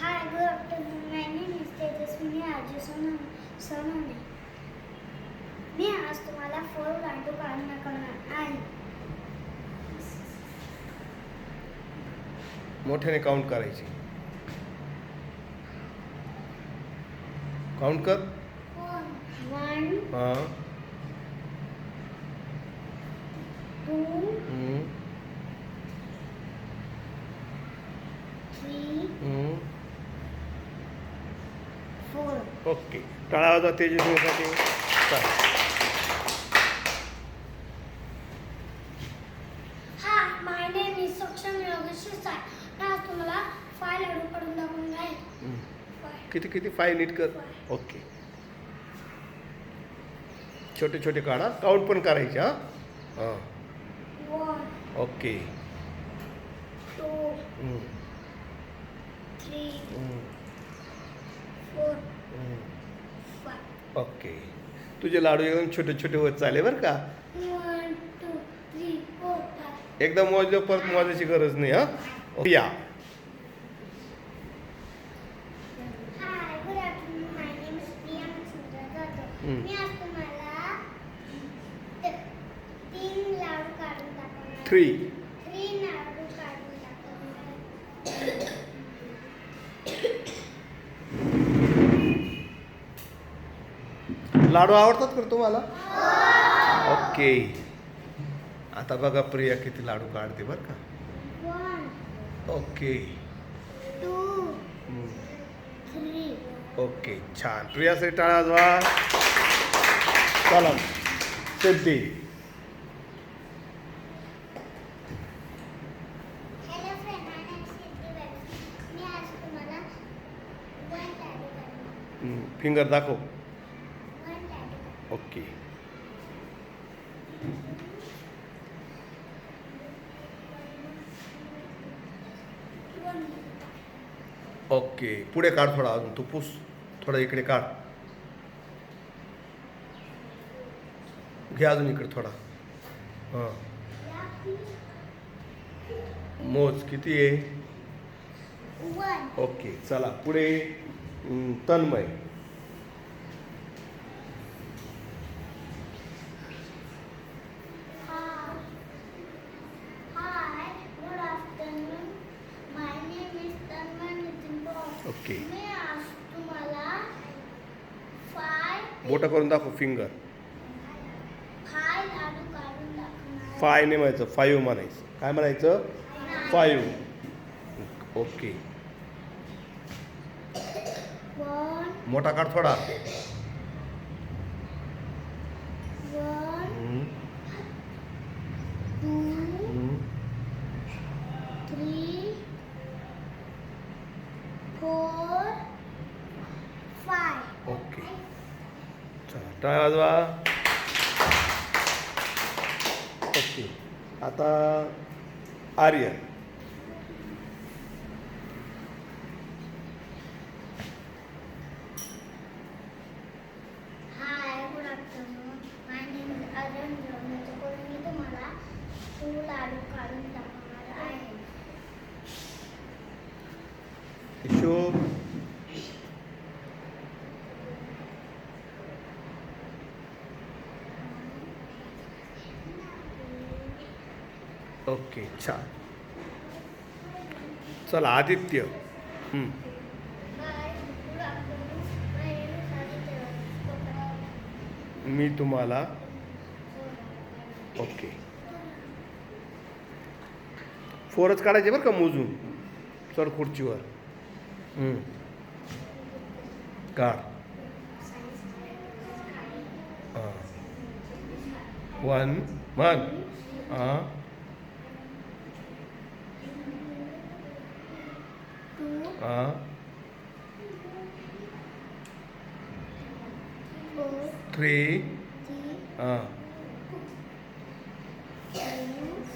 Hi, good afternoon. My name is Tejaswini Arju Sonone. मी आज तुम्हाला four लाडू काढून दाखवणार आहे मोठ्याने काउंट करायची काउंट कर वन हां टू काढून दाखवणार आहे हम्म. Five. किती किती फाय नीट कर? ओके. छोटे छोटे काढा. काउंट पण करायचे हां? हां. Okay two hmm, three hmm, four hmm. Five okay. तुझे लाडू एकदम छोटे छोटे होत चाले बरं का? One two three four five एकदा मोजलं परत मोजायची गरज नाही हां? या. हाय लाडू आवडतात का तुम्हाला? ओके. आता बघा प्रिया किती लाडू काढते बरं का. ओके. ओके छान. प्रियासाठी टाळा वाजवा चला Siddhi. Hello friend okay. Okay. पुढे काढ थोडा अजून. तू पुस. थोडा इकडे काढ. घे अजून इकडे थोडा. हां. मोज किती आहे? ओके. चला. पुढे Tanmay Hi. Hi. Good afternoon. My name is Tanman Nitin Bose. Okay मी आज तुम्हाला फाय बोटा करून दाखव फिंगर फाय फाय नाही म्हणायचं फाईव्ह म्हणायचं. काय म्हणायचं? फाईव्ह ओके मोठा काढ थोडा वन हम्म, to hmm. Three four five okay चला टाळ्या वाजवा ओके आता Aryan hi good afternoon my name is Ajay जोडण्याचं मी तुम्हाला तू लाडू काढून दाखवणार आहे हिशोब ओके छान चला आदित्य. मी तुम्हाला ओके. फोरच काढायचे बरं का मोजून. चढ खुर्चीवर. काढ. हां. वन. हां टू हां फोर थ्री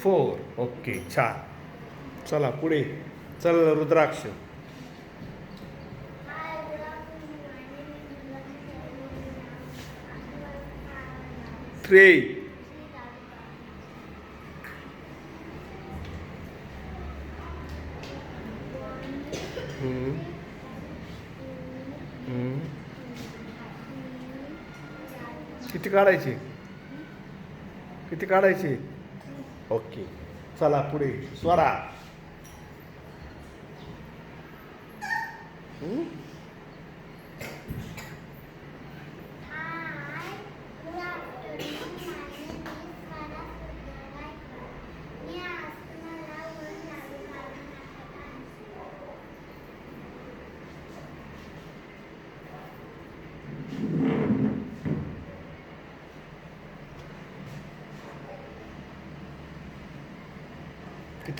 फोर ओके छान. चला पुढे. चल रुद्राक्ष. थ्री किती काढायची? किती काढायची? ओके. चला पुढे. स्वरा.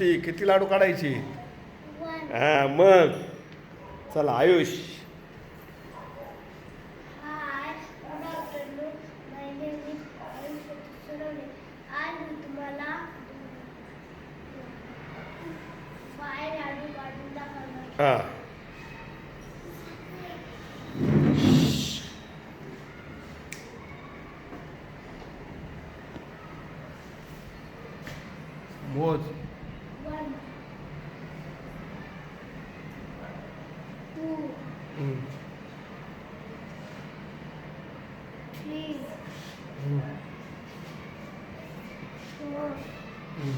किती किती लाडू काढायचे? हां हा मग. चला आयुष. हां good afternoon. My name is Ayush Surone. आज मी तुम्हाला फाय लाडू काढून दाखवणार हा मोज One, two, हं. three, हं. four, हं.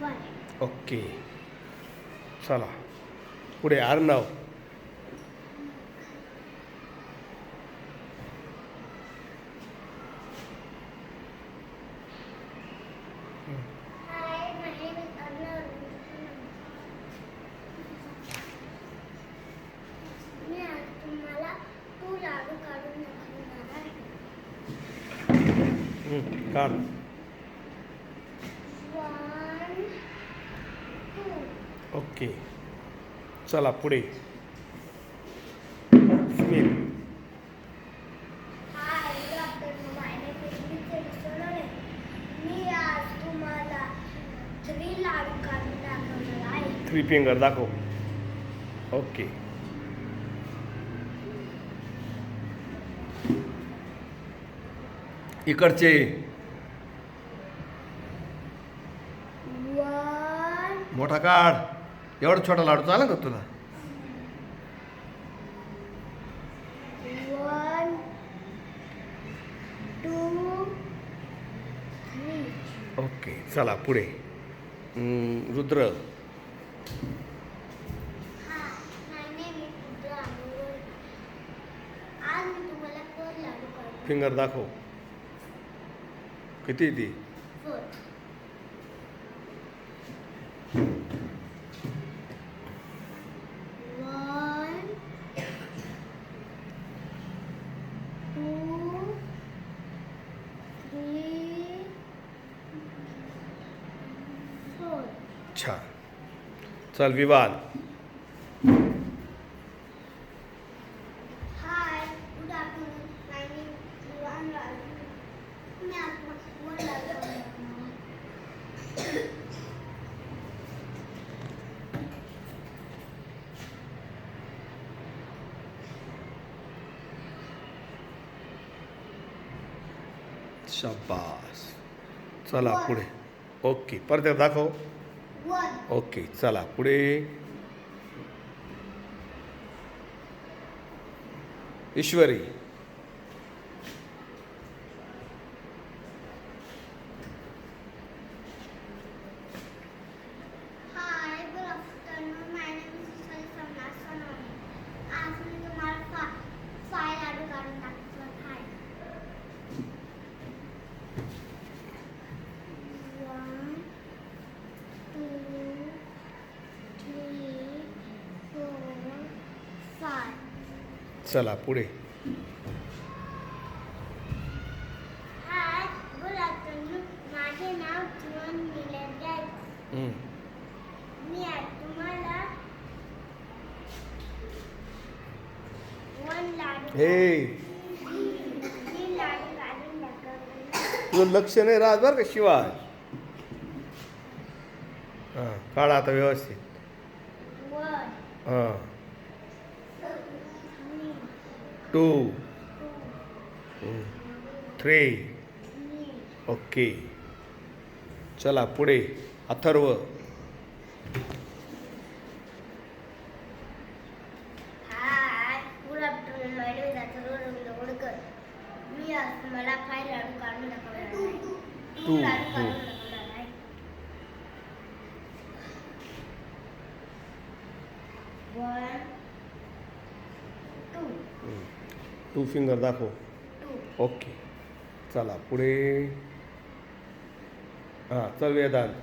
five. ओके चला. पुढे Arnav Hi, my name is Arnav. मी आज तुम्हाला तू लाडू काढून दाखवणार आहे हं, काढ वन टू ओके. चला पुढे. स्मित थ्री फिंगर दाखव. ओके. इकडचे. मोठा काढ. एवढा छोटा लाडू चालेल का तुला? ओके चला पुढे. रुद्र. फिंगर दाखव. किती ती four one two three four छान चल Vivaan hi good afternoon my name is Vivaan Raju मी आज वन लाडू काढून शाबास. चला पुढे. ओके परत दाखव. ओके चला पुढे. Ishwari hi good afternoon my name is Sushal Samna Sonone आज मी तुम्हाला फा फाय लाडू काढून दाखवत आहे one two three four five चला पुढे. हं. तुझं लक्ष नाही राहत बरं का शिवाय. हां काढा आता व्यवस्थित. हां. टू. थ्री. ओके. चला पुढे. अथर्व. मला फार लाडू काढून दाखवला टू टू फिंगर दाखव. ओके चला पुढे. हां चल वेदांत.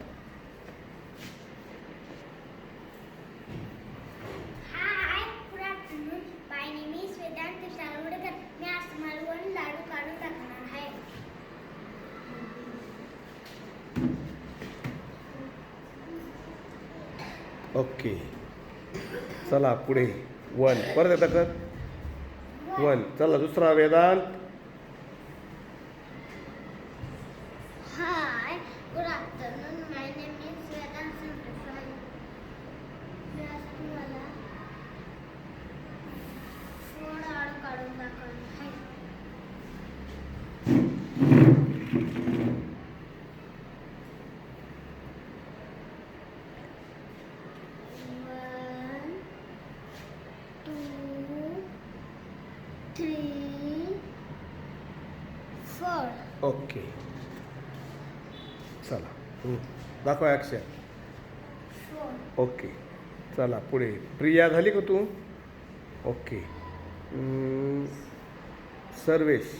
ओके चला पुढे. वन. परत येतं कर. वन चला दुसरा Vedant hi good afternoon my name is Vedant Santosh मी आज तुम्हाला फोर लाडू काढून दाखवणार आहे One, two, three, four. Okay चला हं. दाखव अक्षय ओके चला पुढे. प्रिया झाली का तू? Okay Sarvesh.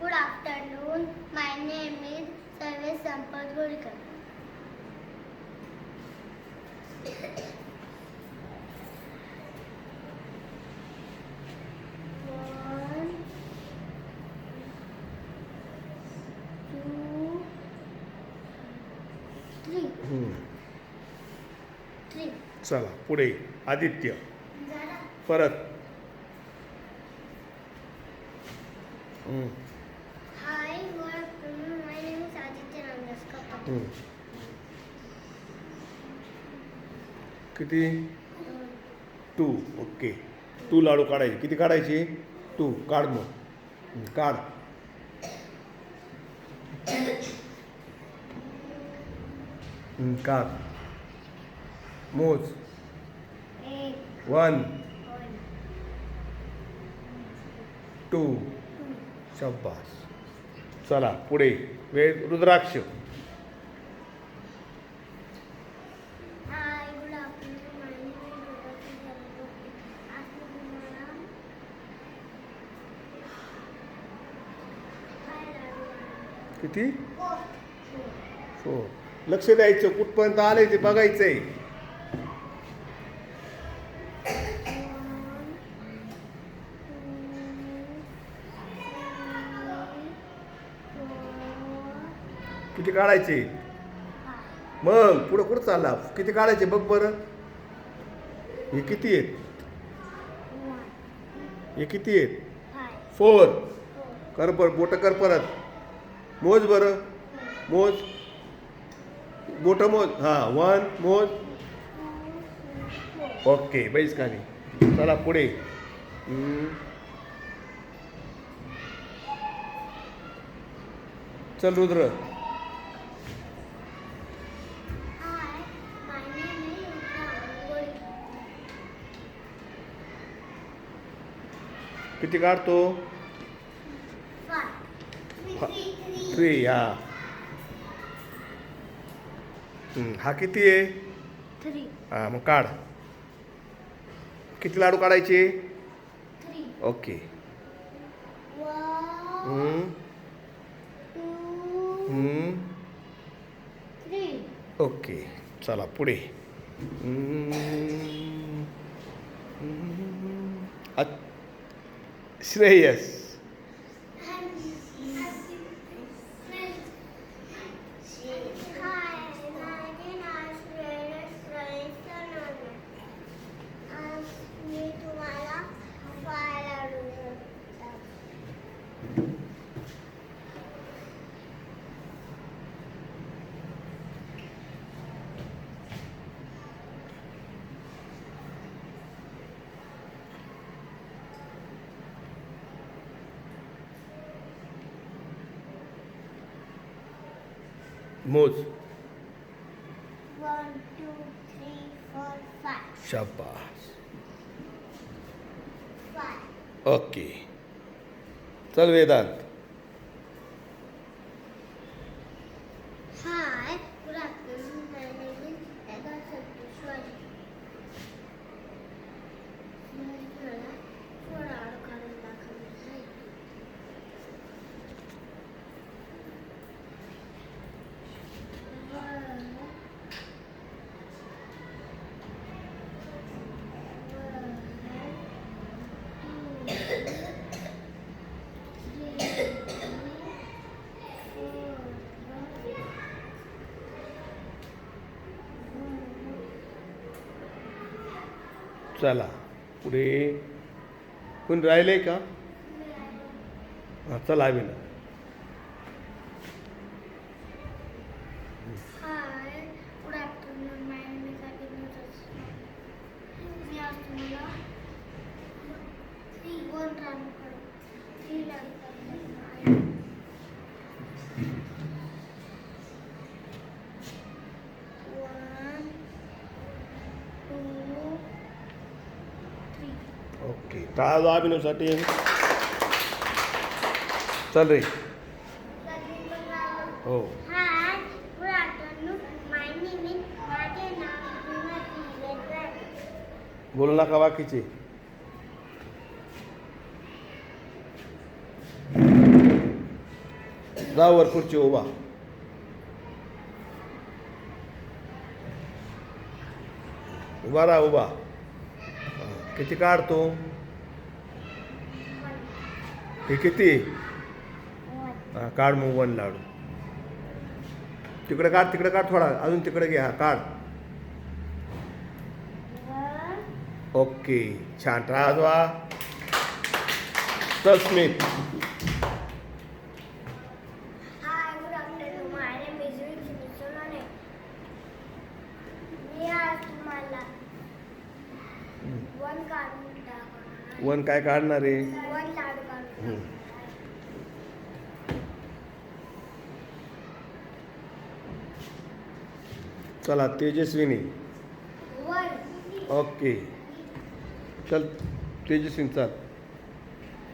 Good afternoon my name is Sarvesh Sampat Golikar चला पुढे. आदित्य. परत. Hi, good afternoon. My name is Aditya Ramdas Kapoor. किती? टू. ओके. टू लाडू काढायचे. किती काढायचे? टू. काढ मग. काढ. काढ. मोज. वन. टू. शब्बास चला पुढे. वेळ रुद्राक्ष? किती? Four. हो. लक्ष द्यायचं. कुठपर्यंत आले ते बघायचंय. किती काढायचे? मग पुढं कुठं चालला? किती काढायचे बघ बरं. हे किती आहेत? हे किती आहेत? फोर. कर पर बोटं कर परत. मोज बरं. मोज. बोटं मोज. हां वन मोज. ओके बैस खाली. चला पुढे. चल Rudra Hi, my name is Rudra Golkar. किती काढतो. थ्री हा. हा किती आहे. हा मग काढ. किती लाडू काढायचे. ओके. ओके चला पुढे. Shreyas Hi, my name is Shreya Swainsanana. आज मी तुम्हाला फाय लाडू दाखवते. मोज One, two, three, four, five. शाबास. ओके. चल Vedant Hi, good afternoon. My name is Ega Santeshwari. मला थोडा आड काढून दाखवणार आहे. वर, वर, चला पुढे. कोण राहिले का? हां चला आम्ही ना Hi, good afternoon. My name is Abhinandan. मी आज तुम्हाला three one run करू. Three run करणार आहे. One, two, three. ओके टाळा जाऊ अभिनवसाठी चल रे हो Hi, good afternoon. My name is माझे चल रे. हो. बोलू नका बाकीचे. जा वर खुर्ची उभा. उभा राहा उभा. किती काढतो? हे किती? हां काढ मग वन लाडू. तिकडे काढ तिकडे काढ थोडा अजून तिकडे घे हा काढ. ओके छान. राजवा दाखवणार वन काय काढणार आहे? चला तेजस्विनी. ओके. चल तेजस्विनी चाल.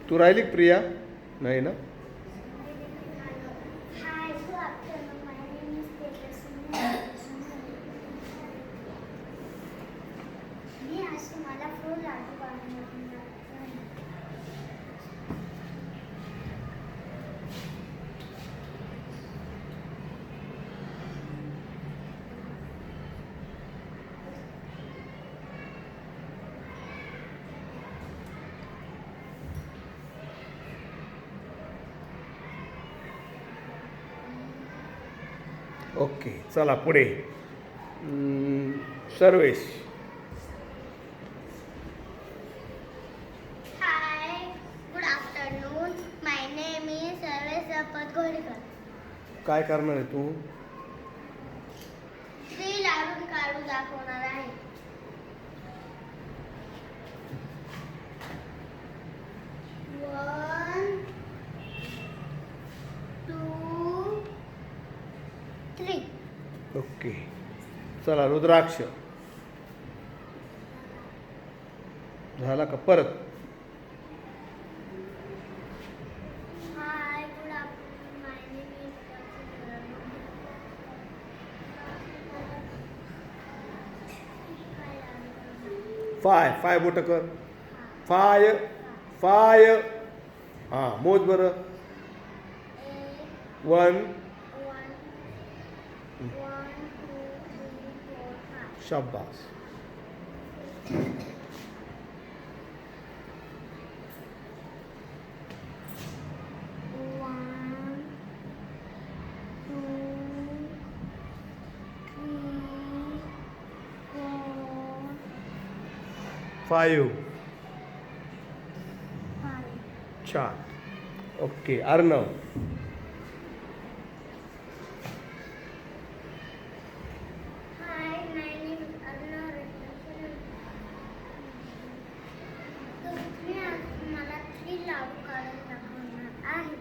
तू राहिली प्रिया? नाही ना hi good afternoon my name is Tejaswini मी आज तुम्हाला फुल लाडू काढून दाखवणार आहे. ओके चला पुढे. सर्वेश. काय करणार आहे तू? दाखवणार आहे टू थ्री ओके चला रुद्राक्ष. झाला का? परत. फाय फाय बोट कर. फाय फाय हां मोज बरं. वन फोर फाय शाबास One, two, three, four, five five. छान okay Arnav Hi, my name is Arnav Ratnaswamy. तुम्ही आज मला थ्री लाडू काढून दाखवणार आहे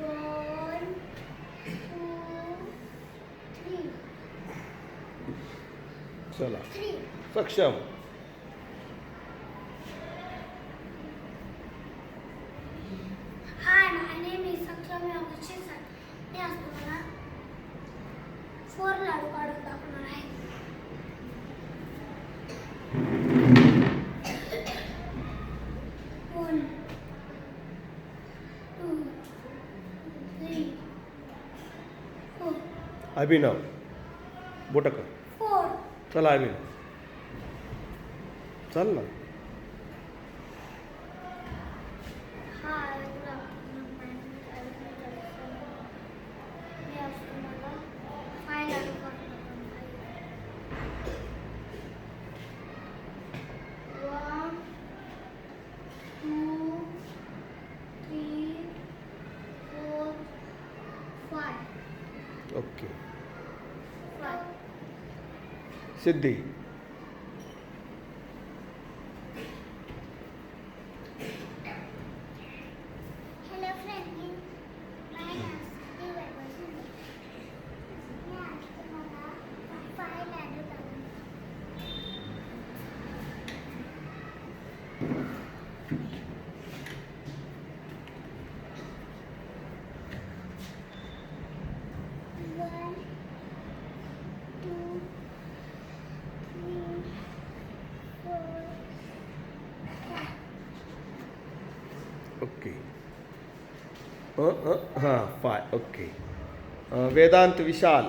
One, two, three. चला three Saksham hi my name is सक्षम योगेश सर मी आज तुम्हाला फोर लाडू काढून दाखवणार आहे one two three four Abhinav बोटक four चला आम्ही चल ना hi good afternoon my name is Abhinav Jagsan मी आज तुम्हाला फाय लाडू काढून दाखवणार आहे One, two, three, four, five. Okay Five. Siddhi Hello friend, my name is Siddhi Vaibhav मी आज तुम्हाला फाय लाडू काढून One, two, three, four, five. Okay हां five okay Vedant Vishal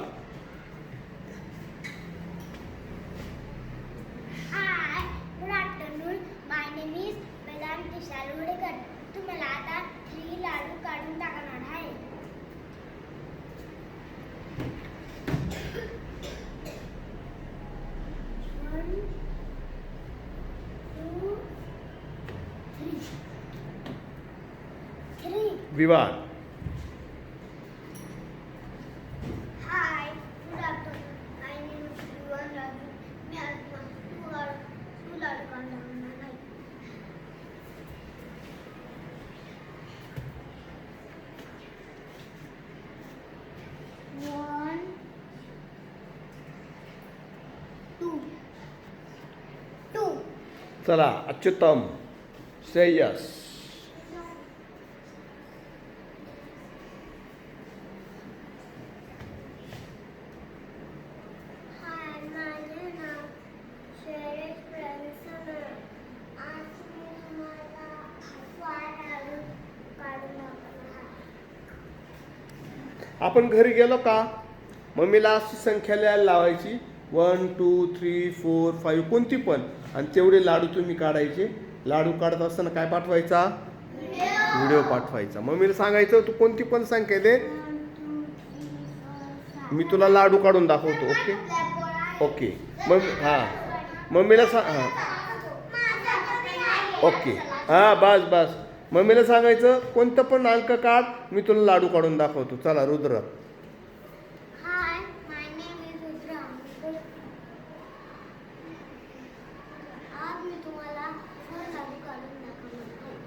hi good afternoon my name is Vedant Vishal Udekar तुम्हाला आता three लाडू काढून टाकणार आहे One, two, three. Three. विवाद Hi, good afternoon. My name is Yuvan Raju. मी आज तू लाडू तू लाडू काढणार नाही One, two, two. चला अच्युतम श्रेयस हाय माझे नाव शैलेश प्रसन्न आज मी तुम्हाला फाय लाडू काढून दाखवणार आहे. आपण घरी गेलो का? मम्मीला अशी संख्या लिहायला लावायची. One two three four five कोणती पण. आणि तेवढे लाडू तुम्ही काढायचे. लाडू काढत असताना काय पाठवायचा? व्हिडिओ पाठवायचा. मम्मीला सांगायचं तू कोणती पण संख्या दे मी तुला लाडू काढून दाखवतो ओके? ओके. मग हां. मम्मीला सा हां. ओके. हां बस बस. मम्मीला सांगायचं कोणतं पण अंक काढ मी तुला लाडू काढून दाखवतो. चला Rudra Hi, my name is Rudra. आज मी तुम्हाला फोर लाडू काढून दाखवणार आहे.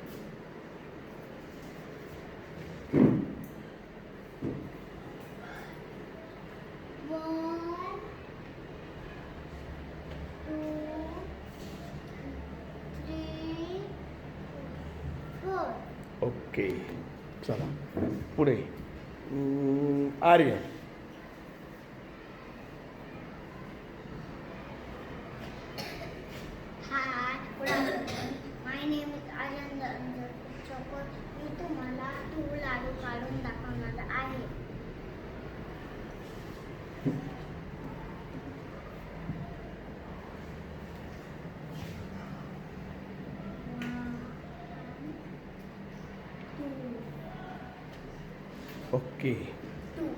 One, two, three, four. Okay चला पुढे अं, आर्य Hi, good afternoon. My name is Aryan Ranjan Chopra. मी तुम्हाला तू लाडू काढून दाखवणार आहे ओके Two.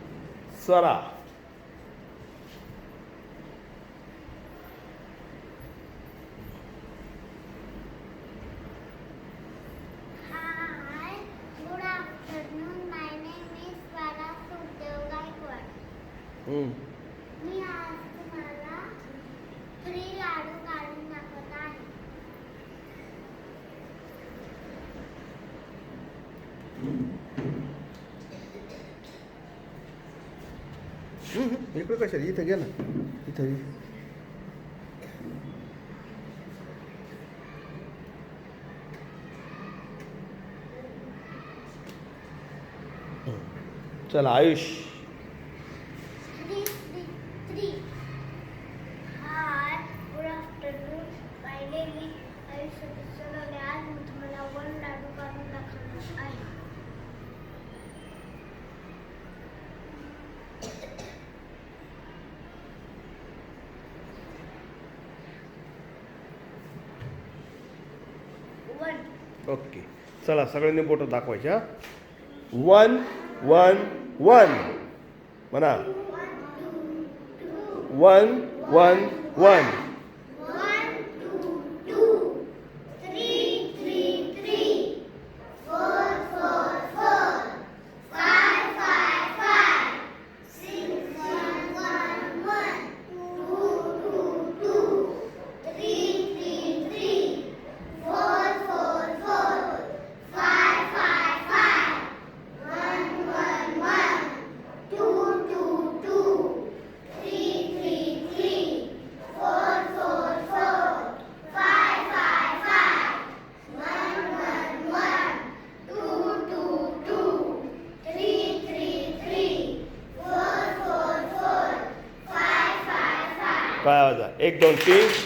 इकडं कशाला? इथं घे ना. इथं चला आयुष. चला सगळ्यांनी बोट दाखवायच्या वन वन वन म्हणा. One one one Banquei